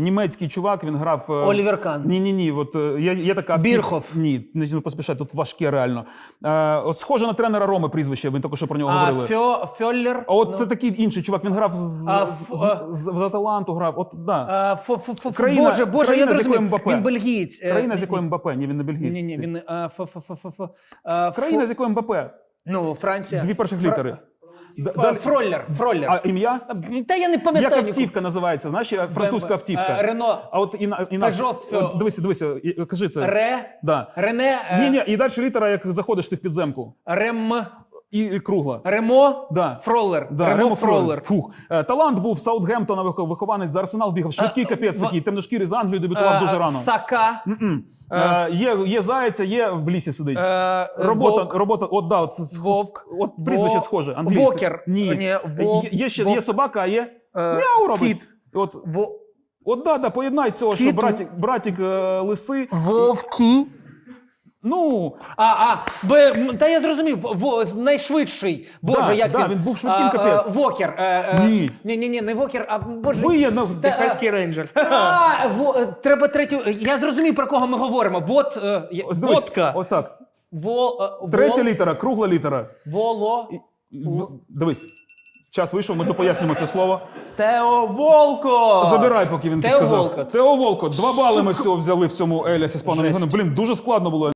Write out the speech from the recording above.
Німецький чувак, він грав. е, Олівер Кан. Ні, ні, ні. От е, є, є така автівка- Бірхоф. Ні, не поспішай, тут важке реально. Е, от схоже на тренера Роми прізвище, ми тільки що про нього А, говорили. Фьо, Фьоллер. А от ну, це такий інший чувак, він грав з, А, з, з, з, з Аталанту грав. От, да. а, фо, фо, фо, Країна- Боже, Боже, країна, я зрозумів. Мбаппе. Він бельгієць. Е, Країна, з якою Мбапе, ні, він не бельгієць. Ні, ні, він а, фо, фо, фо, фо, фо, а, Країна, фо- з якою Мбапе. Ну, Франція. Дві перших літери. Д- далі- Фроллер, Фроллер. А ім'я? Та я не Як пам'ятаю. ніколи. автівка називається? Знаєш, як французька Е, автівка. Рено. А от і, Peugeot, от, дивися, дивися, і- кажи це. Ре. Да. Рене. е, Ні, ні, і далі літера, як заходиш ти в підземку. Рем. І, і кругла. Ремо. Да. Фроллер. Да, Ремо Ремо Фроллер. Фроллер. Фух. Е, Талант був Саутгемптона, вих- вихованець за Арсенал бігав. Швидкий Е, капець в- такий, темношкірий з Англії дебютував Е, дуже рано. Сака. М-м. Е, є, є зайця, є в лісі сидить. Е, Робота, Вовк. робота, от да, от, с- Вовк. от прізвище Во- схоже. Англійське. Вокер. Ні. Ні, Вов- Є, є ще Вов- є собака, а є Е, мяу робить. Кіт. От, Во... от да, да, поєднай цього, що Кіт. братик, братик е, лиси. Вовки. Ну, А, а, б, та я зрозумів, во, найшвидший. Боже, Да, як да, він. він був швидким А, капець. а, Вокер. Е, е, Ні. Ні, ні, ні, не Вокер, а боже. ви є, ну, Та, е, Техаський рейнджер. А, во, е, треба третю. Я зрозумів, про кого ми говоримо. Вот. е, я- ось дивись, водка. Отак. Во, е, Третя во- літера, кругла літера. Воло. Д- Дивись. Час вийшов, ми допояснюємо це слово. Тео Волко! Забирай, поки він Тео підказав. Волкот. Тео Волкот. Два бали ми всього взяли в цьому Еліасі з паном Євгеном. Блін, дуже складно було.